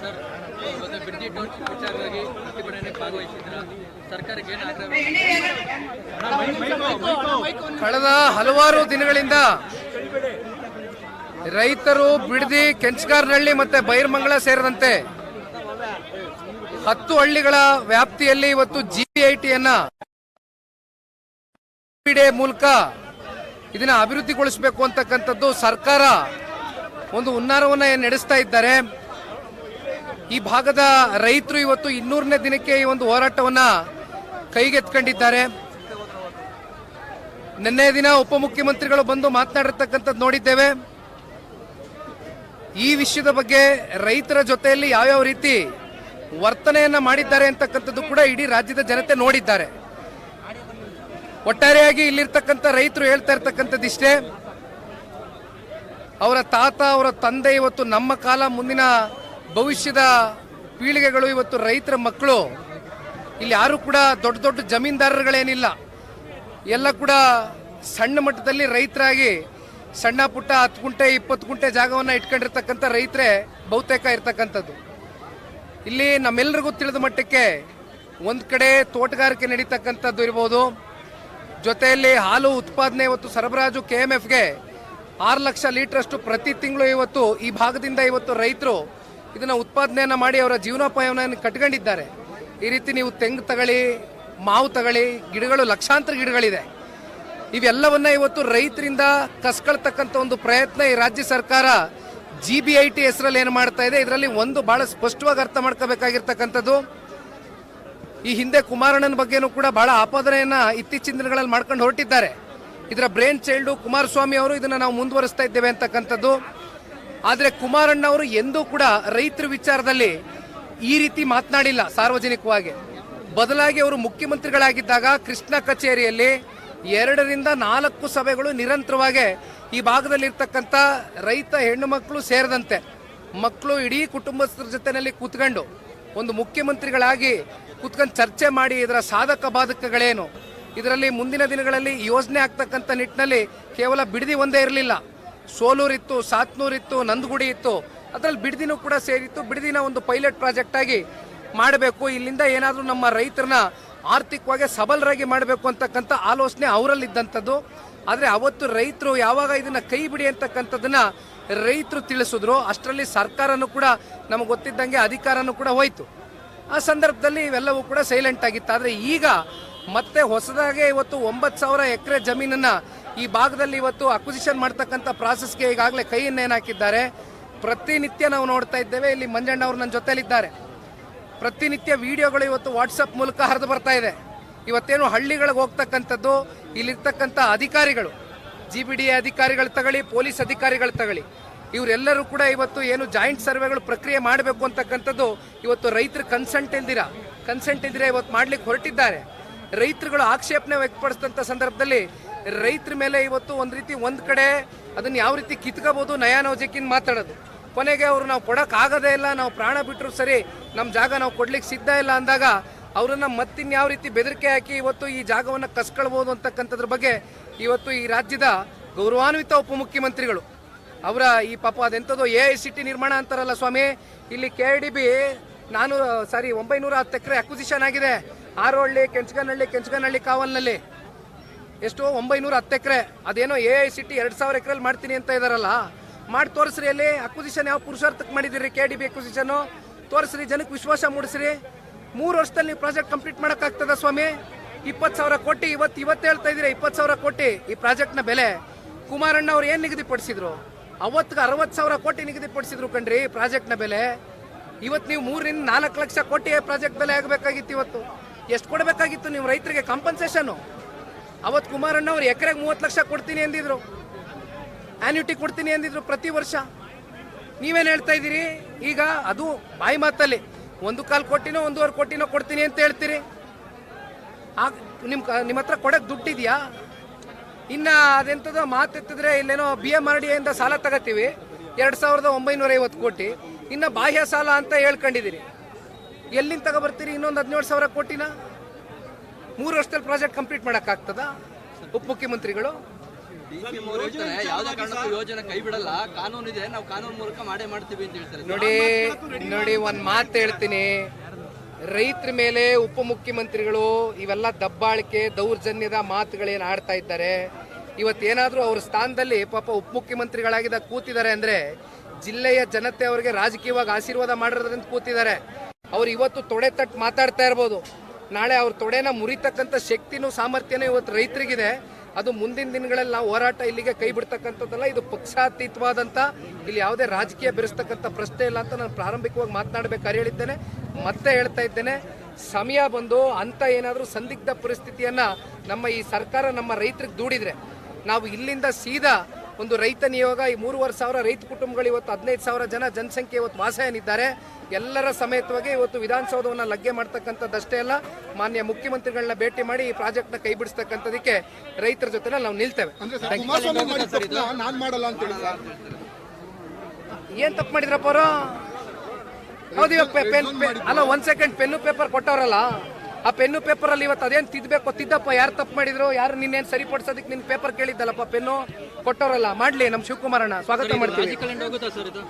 Sir ಇವತ್ತು ಬಿಡ್ದಿ township ವಿಚಾರವಾಗಿ ಪ್ರತಿಭಟನೆ ಭಾಗವಹಿಸಿದ್ರ ಸರ್ಕಾರಕ್ಕೆ ಏನು ಆಗ್ರಹ ಕಳೆದ ಹಲವಾರು ದಿನಗಳಿಂದ ರೈತರು ಬಿಡದಿ ಕೆಂಚಗಾರನಹಳ್ಳಿ ಮತ್ತೆ ಬೈರ್ಮಂಗಳ ಸೇರಿದಂತೆ ಹತ್ತು ಹಳ್ಳಿಗಳ ವ್ಯಾಪ್ತಿಯಲ್ಲಿ ಇವತ್ತು ಜಿಐಟಿಯನ್ನ ಮೂಲಕ ಇದನ್ನ ಅಭಿವೃದ್ಧಿಗೊಳಿಸಬೇಕು ಅಂತಕ್ಕಂಥದ್ದು ಸರ್ಕಾರ ಒಂದು ಹುನ್ನಾರವನ್ನ ಏನ್ ನಡೆಸ್ತಾ ಇದ್ದಾರೆ. ಈ ಭಾಗದ ರೈತರು ಇವತ್ತು ಇನ್ನೂರನೇ ದಿನಕ್ಕೆ ಈ ಒಂದು ಹೋರಾಟವನ್ನ ಕೈಗೆತ್ಕೊಂಡಿದ್ದಾರೆ ನಿನ್ನೆ ದಿನ ಉಪಮುಖ್ಯಮಂತ್ರಿಗಳು ಬಂದು ಮಾತನಾಡಿರ್ತಕ್ಕಂಥದ್ದು ನೋಡಿದ್ದೇವೆ. ಈ ವಿಷಯದ ಬಗ್ಗೆ ರೈತರ ಜೊತೆಯಲ್ಲಿ ಯಾವ್ಯಾವ ರೀತಿ ವರ್ತನೆಯನ್ನ ಮಾಡಿದ್ದಾರೆ ಅಂತಕ್ಕಂಥದ್ದು ಕೂಡ ಇಡೀ ರಾಜ್ಯದ ಜನತೆ ನೋಡಿದ್ದಾರೆ. ಒಟ್ಟಾರೆಯಾಗಿ ಇಲ್ಲಿರ್ತಕ್ಕಂಥ ರೈತರು ಹೇಳ್ತಾ ಇರ್ತಕ್ಕಂಥದ್ದು ಇಷ್ಟೇ. ಅವರ ತಾತ, ಅವರ ತಂದೆ ಇವತ್ತು ನಮ್ಮ ಕಾಲ ಮುಂದಿನ ಭವಿಷ್ಯದ ಪೀಳಿಗೆಗಳು, ಇವತ್ತು ರೈತರ ಮಕ್ಕಳು, ಇಲ್ಲಿ ಯಾರು ಕೂಡ ದೊಡ್ಡ ದೊಡ್ಡ ಜಮೀನ್ದಾರರುಗಳೇನಿಲ್ಲ. ಎಲ್ಲ ಕೂಡ ಸಣ್ಣ ಮಟ್ಟದಲ್ಲಿ ರೈತರಾಗಿ ಸಣ್ಣ ಪುಟ್ಟ ಹತ್ತು ಗುಂಟೆ, ಇಪ್ಪತ್ತು ಗುಂಟೆ ಜಾಗವನ್ನು ಇಟ್ಕೊಂಡಿರ್ತಕ್ಕಂಥ ರೈತರೇ ಬಹುತೇಕ ಇರ್ತಕ್ಕಂಥದ್ದು. ಇಲ್ಲಿ ನಮ್ಮೆಲ್ಲರಿಗೂ ತಿಳಿದ ಮಟ್ಟಕ್ಕೆ ಒಂದು ಕಡೆ ತೋಟಗಾರಿಕೆ ನಡೀತಕ್ಕಂಥದ್ದು ಇರ್ಬೋದು. ಜೊತೆಯಲ್ಲಿ ಹಾಲು ಉತ್ಪಾದನೆ ಇವತ್ತು ಸರಬರಾಜು ಕೆ ಎಂ ಎಫ್ಗೆ ಆರು ಲಕ್ಷ ಲೀಟರ್ ಪ್ರತಿ ತಿಂಗಳು ಇವತ್ತು ಈ ಭಾಗದಿಂದ ಇವತ್ತು ರೈತರು ಇದನ್ನ ಉತ್ಪಾದನೆಯನ್ನ ಮಾಡಿ ಅವರ ಜೀವನೋಪಾಯವನ್ನು ಕಟ್ಕೊಂಡಿದ್ದಾರೆ. ಈ ರೀತಿ ನೀವು ತೆಂಗು ತಗೊಳ್ಳಿ ಮಾವು ತಗೊಳ್ಳಿ ಗಿಡಗಳು, ಲಕ್ಷಾಂತರ ಗಿಡಗಳಿದೆ. ಇವೆಲ್ಲವನ್ನ ಇವತ್ತು ರೈತರಿಂದ ಕಸ್ಕೊಳ್ತಕ್ಕಂಥ ಒಂದು ಪ್ರಯತ್ನ ಈ ರಾಜ್ಯ ಸರ್ಕಾರ ಜಿ ಬಿ ಐ ಟಿ ಹೆಸರಲ್ಲಿ ಏನು ಮಾಡ್ತಾ ಇದೆ, ಇದರಲ್ಲಿ ಒಂದು ಬಹಳ ಸ್ಪಷ್ಟವಾಗಿ ಅರ್ಥ ಮಾಡ್ಕೋಬೇಕಾಗಿರ್ತಕ್ಕಂಥದ್ದು. ಈ ಹಿಂದೆ ಕುಮಾರಣ್ಣನ ಬಗ್ಗೆನೂ ಕೂಡ ಬಹಳ ಆಪಾದನೆಯನ್ನು ಇತ್ತೀಚಿನ ದಿನಗಳಲ್ಲಿ ಮಾಡ್ಕೊಂಡು ಹೊರಟಿದ್ದಾರೆ. ಇದರ ಬ್ರೇನ್ ಚೈಲ್ಡು ಕುಮಾರಸ್ವಾಮಿ ಅವರು ಇದನ್ನ ನಾವು ಮುಂದುವರಿಸ್ತಾ ಇದ್ದೇವೆ ಅಂತಕ್ಕಂಥದ್ದು. ಆದರೆ ಕುಮಾರಣ್ಣ ಅವರು ಎಂದೂ ಕೂಡ ರೈತರ ವಿಚಾರದಲ್ಲಿ ಈ ರೀತಿ ಮಾತನಾಡಿಲ್ಲ ಸಾರ್ವಜನಿಕವಾಗಿ. ಬದಲಾಗಿ ಅವರು ಮುಖ್ಯಮಂತ್ರಿಗಳಾಗಿದ್ದಾಗ ಕೃಷ್ಣ ಕಚೇರಿಯಲ್ಲಿ ಎರಡರಿಂದ ನಾಲ್ಕು ಸಭೆಗಳು ನಿರಂತರವಾಗಿ ಈ ಭಾಗದಲ್ಲಿರ್ತಕ್ಕಂಥ ರೈತ ಹೆಣ್ಣು ಮಕ್ಕಳು ಸೇರಿದಂತೆ ಮಕ್ಕಳು ಇಡೀ ಕುಟುಂಬಸ್ಥರ ಜೊತೆಯಲ್ಲಿ ಕೂತ್ಕೊಂಡು ಒಂದು ಮುಖ್ಯಮಂತ್ರಿಗಳಾಗಿ ಕೂತ್ಕೊಂಡು ಚರ್ಚೆ ಮಾಡಿ ಇದರ ಸಾಧಕ ಬಾಧಕಗಳೇನು. ಇದರಲ್ಲಿ ಮುಂದಿನ ದಿನಗಳಲ್ಲಿ ಯೋಜನೆ ಆಗ್ತಕ್ಕಂಥ ನಿಟ್ಟಿನಲ್ಲಿ ಕೇವಲ ಬಿಡದಿ ಒಂದೇ ಇರಲಿಲ್ಲ. ಸೋಲೂರ್ ಸಾತ್ನೂರಿತ್ತು, ನಂದಗುಡಿ ಇತ್ತು. ಅದರಲ್ಲಿ ಬಿಡದಿನೂ ಕೂಡ ಸೇರಿತ್ತು. ಬಿಡದಿನ ಒಂದು ಪೈಲಟ್ ಪ್ರಾಜೆಕ್ಟ್ ಆಗಿ ಮಾಡಬೇಕು. ಇಲ್ಲಿಂದ ಏನಾದರೂ ನಮ್ಮ ರೈತರನ್ನ ಆರ್ಥಿಕವಾಗಿ ಸಬಲರಾಗಿ ಮಾಡಬೇಕು ಅಂತಕ್ಕಂಥ ಆಲೋಚನೆ ಅವರಲ್ಲಿದ್ದಂಥದ್ದು. ಆದರೆ ಅವತ್ತು ರೈತರು ಯಾವಾಗ ಇದನ್ನು ಕೈ ಬಿಡಿ ಅಂತಕ್ಕಂಥದ್ದನ್ನ ರೈತರು ತಿಳಿಸಿದ್ರು. ಅಷ್ಟರಲ್ಲಿ ಸರ್ಕಾರನೂ ಕೂಡ ನಮಗೆ ಗೊತ್ತಿದ್ದಂಗೆ ಅಧಿಕಾರನೂ ಕೂಡ ಹೋಯಿತು. ಆ ಸಂದರ್ಭದಲ್ಲಿ ಇವೆಲ್ಲವೂ ಕೂಡ ಸೈಲೆಂಟ್ ಆಗಿತ್ತು. ಆದರೆ ಈಗ ಮತ್ತೆ ಹೊಸದಾಗೆ ಇವತ್ತು ಒಂಬತ್ತು ಸಾವಿರ ಎಕರೆ ಜಮೀನನ್ನ ಈ ಭಾಗದಲ್ಲಿ ಇವತ್ತು ಅಕ್ವಿಸಿಷನ್ ಮಾಡ್ತಕ್ಕಂಥ ಪ್ರಾಸೆಸ್ಗೆ ಈಗಾಗಲೇ ಕೈಯನ್ನೇನು ಹಾಕಿದ್ದಾರೆ. ಪ್ರತಿನಿತ್ಯ ನಾವು ನೋಡ್ತಾ ಇದ್ದೇವೆ, ಇಲ್ಲಿ ಮಂಜಣ್ಣ ಅವರು ನನ್ನ ಜೊತೆಯಲ್ಲಿದ್ದಾರೆ ಪ್ರತಿನಿತ್ಯ ವಿಡಿಯೋಗಳು ಇವತ್ತು ವಾಟ್ಸಪ್ ಮೂಲಕ ಹರಿದು ಬರ್ತಾ ಇದೆ. ಇವತ್ತೇನು ಹಳ್ಳಿಗಳಿಗೆ ಹೋಗ್ತಕ್ಕಂಥದ್ದು, ಇಲ್ಲಿರ್ತಕ್ಕಂಥ ಅಧಿಕಾರಿಗಳು ಜಿ ಬಿ ಡಿ ಎ ಅಧಿಕಾರಿಗಳು ತಗೊಳ್ಳಿ, ಪೊಲೀಸ್ ಅಧಿಕಾರಿಗಳು ತಗೊಳ್ಳಿ. ಇವರೆಲ್ಲರೂ ಕೂಡ ಇವತ್ತು ಏನು ಜಾಯಿಂಟ್ ಸರ್ವೆಗಳು ಪ್ರಕ್ರಿಯೆ ಮಾಡಬೇಕು ಅಂತಕ್ಕಂಥದ್ದು ಇವತ್ತು ರೈತರ ಕನ್ಸೆಂಟ್ ಇಲ್ದಿರ ಕನ್ಸೆಂಟ್ ಇಲ್ದಿರ ಇವತ್ತು ಮಾಡ್ಲಿಕ್ಕೆ ಹೊರಟಿದ್ದಾರೆ. ರೈತರುಗಳು ಆಕ್ಷೇಪಣೆ ವ್ಯಕ್ತಪಡಿಸಿದಂಥ ಸಂದರ್ಭದಲ್ಲಿ ರೈತರ ಮೇಲೆ ಇವತ್ತು ಒಂದು ರೀತಿ ಒಂದು ಕಡೆ ಅದನ್ನ ಯಾವ ರೀತಿ ಕಿತ್ಕೋಬಹುದು ನಯಾನೋಜಕ್ಕಿನ್ ಮಾತಾಡೋದು. ಕೊನೆಗೆ ಅವರು ನಾವು ಕೊಡಕ್ ಆಗದೇ ಇಲ್ಲ, ನಾವು ಪ್ರಾಣ ಬಿಟ್ಟರು ಸರಿ ನಮ್ಮ ಜಾಗ ನಾವು ಕೊಡ್ಲಿಕ್ಕೆ ಸಿದ್ಧ ಇಲ್ಲ ಅಂದಾಗ ಅವರನ್ನು ಮತ್ತಿನ್ಯಾವ ರೀತಿ ಬೆದರಿಕೆ ಹಾಕಿ ಇವತ್ತು ಈ ಜಾಗವನ್ನು ಕಸ್ಕೊಳ್ಬಹುದು ಅಂತಕ್ಕಂಥದ್ರ ಬಗ್ಗೆ ಇವತ್ತು ಈ ರಾಜ್ಯದ ಗೌರವಾನ್ವಿತ ಉಪಮುಖ್ಯಮಂತ್ರಿಗಳು. ಅವರ ಈ ಪಾಪ ಅದೆಂಥದ್ದು ಎ ಐ ಸಿ ಟಿ ನಿರ್ಮಾಣ ಅಂತಾರಲ್ಲ ಸ್ವಾಮಿ, ಇಲ್ಲಿ ಕೆ ಡಿ ಬಿ ನಾನು ಸಾರಿ ಒಂಬೈನೂರ ಹತ್ತು ಎಕರೆ ಅಕ್ವಿಸಿಷನ್ ಆಗಿದೆ. ಆರೋಹಳ್ಳಿ ಕೆಂಚಗನಹಳ್ಳಿ ಕೆಂಚಗನಹಳ್ಳಿ ಕಾವಲ್ನಲ್ಲಿ. ಎಷ್ಟು ಒಂಬೈನೂರ ಹತ್ತು ಎಕರೆ, ಅದೇನೋ ಎ ಐ ಸಿ ಟಿ ಎರಡು ಸಾವಿರ ಎಕರೆಲ್ಲಿ ಮಾಡ್ತೀನಿ ಅಂತ ಇದಾರಲ್ಲ, ಮಾಡಿ ತೋರಿಸ್ರಿ ಅಲ್ಲಿ. ಅಕ್ವಿಸಿಷನ್ ಯಾವ ಪುರುಷಾರ್ಥಕ್ಕೆ ಮಾಡಿದಿರಿ ಕೆ ಡಿ ಬಿ ಅಕ್ವಿಸಿಷನು ತೋರಿಸ್ರಿ, ಜನಕ್ಕೆ ವಿಶ್ವಾಸ ಮೂಡಿಸ್ರಿ. ಮೂರು ವರ್ಷದಲ್ಲಿ ನೀವು ಪ್ರಾಜೆಕ್ಟ್ ಕಂಪ್ಲೀಟ್ ಮಾಡೋಕ್ಕಾಗ್ತದ ಸ್ವಾಮಿ? ಇಪ್ಪತ್ತು ಸಾವಿರ ಕೋಟಿ, ಇವತ್ತು ಇವತ್ತು ಹೇಳ್ತಾ ಇದ್ದೀರಾ, ಇಪ್ಪತ್ತು ಸಾವಿರ ಕೋಟಿ ಈ ಪ್ರಾಜೆಕ್ಟ್ನ ಬೆಲೆ? ಕುಮಾರಣ್ಣ ಅವ್ರು ಏನು ನಿಗದಿಪಡಿಸಿದ್ರು? ಅವತ್ತಿಗೆ ಅರವತ್ತು ಸಾವಿರ ಕೋಟಿ ನಿಗದಿಪಡಿಸಿದ್ರು ಕಣ್ರಿ ಪ್ರಾಜೆಕ್ಟ್ನ ಬೆಲೆ. ಇವತ್ತು ನೀವು ಮೂರರಿಂದ ನಾಲ್ಕು ಲಕ್ಷ ಕೋಟಿ ಪ್ರಾಜೆಕ್ಟ್ ಬೆಲೆ ಆಗಬೇಕಾಗಿತ್ತು ಇವತ್ತು. ಎಷ್ಟು ಕೊಡಬೇಕಾಗಿತ್ತು ನೀವು ರೈತರಿಗೆ ಕಾಂಪನ್ಸೇಷನು ಅವತ್ತು ಕುಮಾರಣ್ಣ ಅವ್ರು ಎಕರೆಗೆ ಮೂವತ್ತು ಲಕ್ಷ ಕೊಡ್ತೀನಿ ಅಂದಿದ್ರು. ಆನ್ಯುಟಿ ಕೊಡ್ತೀನಿ ಅಂದಿದ್ರು ಪ್ರತಿ ವರ್ಷ. ನೀವೇನು ಹೇಳ್ತಾ ಇದ್ದೀರಿ? ಈಗ ಅದು ಬಾಯಿ ಮಾತಲ್ಲಿ. ಒಂದು ಕಾಲು ಕೋಟಿನೋ ಒಂದೂವರೆ ಕೊಟ್ಟಿನೋ ಕೊಡ್ತೀನಿ ಅಂತ ಹೇಳ್ತೀರಿ. ಆ ನಿಮ್ಮ ನಿಮ್ಮ ಹತ್ರ ಕೊಡಕ್ಕೆ ದುಡ್ಡಿದೆಯಾ? ಇನ್ನು ಅದೆಂಥದ್ದು ಮಾತೆತ್ತಿದ್ರೆ ಇಲ್ಲೇನೋ ಬಿ ಎಂ ಆರ್ ಡಿ ಇಂದ ಸಾಲ ತಗೋತೀವಿ. ಎರಡು ಸಾವಿರದ ಒಂಬೈನೂರ ಐವತ್ತು ಕೋಟಿ. ಇನ್ನು ಬಾಹ್ಯ ಸಾಲ ಅಂತ ಹೇಳ್ಕೊಂಡಿದ್ದೀರಿ. ಎಲ್ಲಿಂದ ತಗೊಬರ್ತೀರಿ? ಇನ್ನೊಂದು ಹದಿನೇಳು ಸಾವಿರ ಕೋಟಿನ? ಮೂರು ವರ್ಷದಲ್ಲಿ ಪ್ರಾಜೆಕ್ಟ್ ಕಂಪ್ಲೀಟ್ ಮಾಡೋಕ್ಕಾಗ್ತದ? ಉಪಮುಖ್ಯಮಂತ್ರಿಗಳು? ಯೋಜನೆ ಕೈ ಬಿಡಲ್ಲ. ಕಾನೂನು ಇದೆ ನಾವು ಕಾನೂನು ಮೂಲಕ ಮಾಡೇ ಮಾಡ್ತೀವಿ ಅಂತ ಹೇಳ್ತಾರೆ. ನೋಡಿ ನೋಡಿ ಒಂದ್ ಮಾತು ಹೇಳ್ತೀನಿ. ರೈತರ ಮೇಲೆ ಉಪಮುಖ್ಯಮಂತ್ರಿಗಳು ಇವೆಲ್ಲ ದಬ್ಬಾಳಿಕೆ ದೌರ್ಜನ್ಯದ ಮಾತುಗಳೇನು ಆಡ್ತಾ ಇದ್ದಾರೆ. ಇವತ್ತೇನಾದ್ರೂ ಅವ್ರ ಸ್ಥಾನದಲ್ಲಿ ಪಾಪ ಉಪಮುಖ್ಯಮಂತ್ರಿಗಳಾಗಿದ್ದ ಕೂತಿದ್ದಾರೆ ಅಂದ್ರೆ ಜಿಲ್ಲೆಯ ಜನತೆ ಅವರಿಗೆ ರಾಜಕೀಯವಾಗಿ ಆಶೀರ್ವಾದ ಮಾಡಿರೋದ್ರಿಂದ ಕೂತಿದ್ದಾರೆ. ಅವ್ರು ಇವತ್ತು ತೊಡೆ ತಟ್ಟು ಮಾತಾಡ್ತಾ ಇರ್ಬೋದು. ನಾಳೆ ಅವ್ರ ತೊಡೆನ ಮುರಿತಕ್ಕಂಥ ಶಕ್ತಿನೂ ಸಾಮರ್ಥ್ಯನೂ ಇವತ್ತು ರೈತರಿಗಿದೆ. ಅದು ಮುಂದಿನ ದಿನಗಳಲ್ಲಿ ನಾವು ಹೋರಾಟ ಇಲ್ಲಿಗೆ ಕೈ ಬಿಡ್ತಕ್ಕಂಥದ್ದಲ್ಲ, ಇದು ಪಕ್ಷಾತೀತವಾದಂಥ, ಇಲ್ಲಿ ಯಾವುದೇ ರಾಜಕೀಯ ಬೆರೆಸ್ತಕ್ಕಂಥ ಪ್ರಶ್ನೆ ಇಲ್ಲ ಅಂತ ನಾನು ಪ್ರಾರಂಭಿಕವಾಗಿ ಮಾತನಾಡಬೇಕಾದ್ರೆ ಹೇಳಿದ್ದೇನೆ. ಮತ್ತೆ ಹೇಳ್ತಾ ಇದ್ದೇನೆ, ಸಮಯ ಬಂದು ಅಂತ ಏನಾದರೂ ಸಂದಿಗ್ಧ ಪರಿಸ್ಥಿತಿಯನ್ನು ನಮ್ಮ ಈ ಸರ್ಕಾರ ನಮ್ಮ ರೈತರಿಗೆ ದೂಡಿದರೆ, ನಾವು ಇಲ್ಲಿಂದ ಸೀದಾ ಒಂದು ರೈತ ನಿಯೋಗ ಈ ಮೂರುವರೆ ಸಾವಿರ ರೈತ ಕುಟುಂಬಗಳು ಇವತ್ತು ಹದಿನೈದು ಸಾವಿರ ಜನ ಜನಸಂಖ್ಯೆ ಇವತ್ತು ವಾಸ ಏನಿದ್ದಾರೆ ಎಲ್ಲರ ಸಮೇತವಾಗಿ ಇವತ್ತು ವಿಧಾನಸೌಧವನ್ನು ಲಗ್ಗೆ ಮಾಡ್ತಕ್ಕಂಥದ್ದಷ್ಟೇ ಅಲ್ಲ ಮಾನ್ಯ ಮುಖ್ಯಮಂತ್ರಿಗಳನ್ನ ಭೇಟಿ ಮಾಡಿ ಈ ಪ್ರಾಜೆಕ್ಟ್ನ ಕೈ ಬಿಡಿಸ್ತಕ್ಕಂಥದಕ್ಕೆ ರೈತರ ಜೊತೆ ನಾವು ನಿಲ್ತೇವೆ. ಏನ್ ತಪ್ಪು ಮಾಡಿದ್ರಪ್ಪ ಅವರು? ಹೌದು ಅಲ್ಲ ಒಂದ್ ಸೆಕೆಂಡ್ ಪೆನ್ನು ಪೇಪರ್ ಕೊಟ್ಟವ್ರಲ್ಲ. ಆ ಪೆನ್ನು ಪೇಪರ್ ಅಲ್ಲಿ ಇವತ್ತು ಅದೇನು ತಿದ್ಬೇಕು ತಿದ್ದಪ್ಪ ಯಾರು ತಪ್ಪು ಮಾಡಿದ್ರು? ಯಾರು ನಿನ್ನೇನು ಸರಿಪಡಿಸೋದಕ್ಕೆ ನಿನ್ನ ಪೇಪರ್ ಕೇಳಿದ್ದಲ್ಲಪ್ಪ ಪೆನ್ನು? ಕೊಟ್ಟವರಲ್ಲ ಮಾಡಲಿ ನಮ್ಮ ಶಿವಕುಮಾರಣ್ಣ. ಸ್ವಾಗತ ಮಾಡ್ತೀವಿ. ತಗೊಂಡು ಹೋಗ್ತೀವಿ ಅಣ್ಣ ಇದು?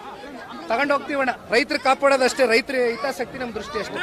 ತಗೊಂಡು ಹೋಗ್ತೀವಣ್ಣ ರೈತರು ಕಾಪಾಡೋದಷ್ಟೇ ರೈತರ ಹಿತಾಸಕ್ತಿ ನಮ್ಮ ದೃಷ್ಟಿ ಅಷ್ಟೇ